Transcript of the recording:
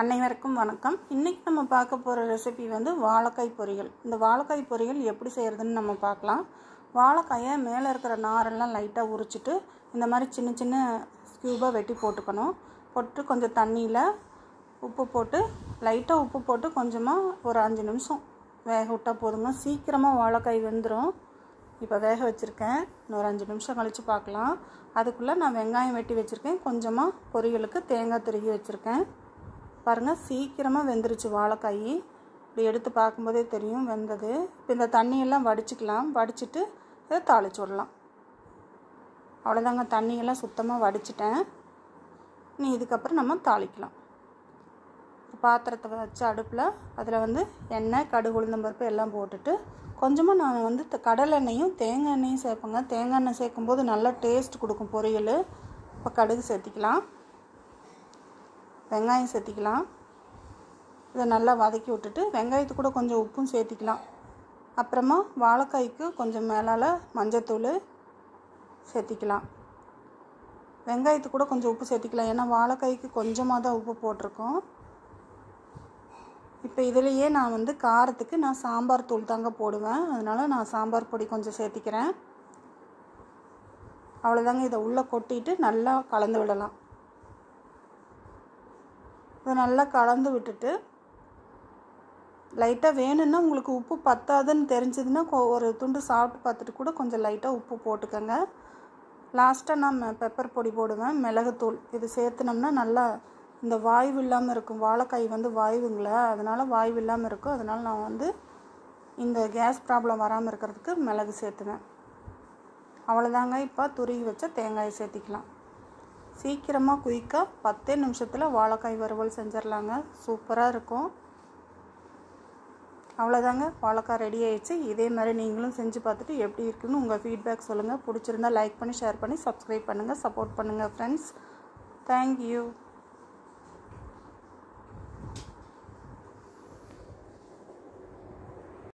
அனைவருக்கும் வணக்கம். இன்றைக்கி நம்ம பார்க்க போகிற ரெசிபி வந்து வாழைக்காய் பொரியல். இந்த வாழைக்காய் பொரியல் எப்படி செய்கிறதுன்னு நம்ம பார்க்கலாம். வாழைக்காயை மேலே இருக்கிற நாரெல்லாம் லைட்டாக உரிச்சிட்டு இந்த மாதிரி சின்ன சின்ன ஸ்கியூபாக வெட்டி போட்டுக்கணும். போட்டு கொஞ்சம் தண்ணியில் உப்பு போட்டு லைட்டாக உப்பு போட்டு கொஞ்சமாக ஒரு அஞ்சு நிமிஷம் வேக விட்டால் போதுங்க சீக்கிரமாக வாழைக்காய் வெந்துடும் இப்போ வேக வச்சுருக்கேன். இன்னொரு அஞ்சு நிமிஷம் கழித்து பார்க்கலாம். அதுக்குள்ளே நான் வெங்காயம் வெட்டி வச்சுருக்கேன். கொஞ்சமாக பொரியலுக்கு தேங்காய் திருகி வச்சுருக்கேன். பாருங்கள் சீக்கிரமாக வெந்துருச்சு வாழைக்காய். இப்படி எடுத்து பார்க்கும்போதே தெரியும் வெந்தது. இப்போ இந்த தண்ணியெல்லாம் வடிச்சுக்கலாம். வடிச்சிட்டு இதை தாளிச்சு விடலாம். அவ்வளோதாங்க தண்ணியெல்லாம் சுத்தமாக வடிச்சிட்டேன். நீ இதுக்கப்புறம் நம்ம தாளிக்கலாம். பாத்திரத்தை வச்சு அடுப்பில் அதில் வந்து எண்ணெய் கடுகு உளுந்தம்பருப்பு எல்லாம் போட்டுட்டு கொஞ்சமாக நான் வந்து த- கடலெண்ணெயும் தேங்காய் எண்ணெயும் சேர்ப்பேங்க. தேங்காய் எண்ணெய் சேர்க்கும்போது நல்லா டேஸ்ட் கொடுக்கும் பொரியல். இப்போ கடுகு சேர்த்திக்கலாம். வெங்காயம் சேர்த்திக்கலாம். இதை நல்லா வதக்கி விட்டுட்டு வெங்காயத்து கூட கொஞ்சம் உப்பும் சேர்த்திக்கலாம். அப்புறமா வாழைக்காய்க்கு கொஞ்சம் மேலால் மஞ்சத்தூள் சேர்த்திக்கலாம். வெங்காயத்து கூட கொஞ்சம் உப்பு சேர்த்திக்கலாம். ஏன்னா வாழைக்காய்க்கு கொஞ்சமாக தான் உப்பு போட்டிருக்கோம். இப்போ இதுலேயே நான் வந்து காரத்துக்கு நான் சாம்பார் தூள் தாங்க போடுவேன். அதனால் நான் சாம்பார் பொடி கொஞ்சம் சேர்த்திக்கிறேன். அவ்வளோதாங்க இதை உள்ளே கொட்டிட்டு நல்லா கலந்து விடலாம். இதை நல்லா கலந்து விட்டுட்டு லைட்டாக வேணும்னா உங்களுக்கு உப்பு பத்தாதுன்னு தெரிஞ்சதுன்னா ஒரு துண்டு சாப்பிட்டு பார்த்துட்டு கூட கொஞ்சம் லைட்டாக உப்பு போட்டுக்கோங்க. லாஸ்ட்டாக நான் பெப்பர் பொடி போடுவேன் மிளகுத்தூள். இது சேர்த்துனோம்னா நல்லா இந்த வாய்வு இல்லாமல் இருக்கும். வாழைக்காய் வந்து வாய்வுங்களா அதனால் வாய்வு இல்லாமல் இருக்கும். அதனால் நான் வந்து இந்த கேஸ் ப்ராப்ளம் வராமல் இருக்கிறதுக்கு மிளகு சேர்த்துவேன். அவ்வளோதாங்க இப்போ துருகி வச்ச தேங்காயை சேர்த்திக்கலாம். சீக்கிரமாக குயிக்காக பத்தே நிமிஷத்தில் வாழைக்காய் வறுவல் செஞ்சிடலாங்க. சூப்பராக இருக்கும். அவ்வளோதாங்க வாழைக்காய் ரெடி ஆயிடுச்சு. இதே மாதிரி நீங்களும் செஞ்சு பார்த்துட்டு எப்படி இருக்குன்னு உங்கள் ஃபீட்பேக் சொல்லுங்கள் பிடிச்சிருந்தா லைக் பண்ணி ஷேர் பண்ணி சப்ஸ்கிரைப் பண்ணுங்கள் சப்போர்ட் பண்ணுங்கள் ஃப்ரெண்ட்ஸ் தேங்க்யூ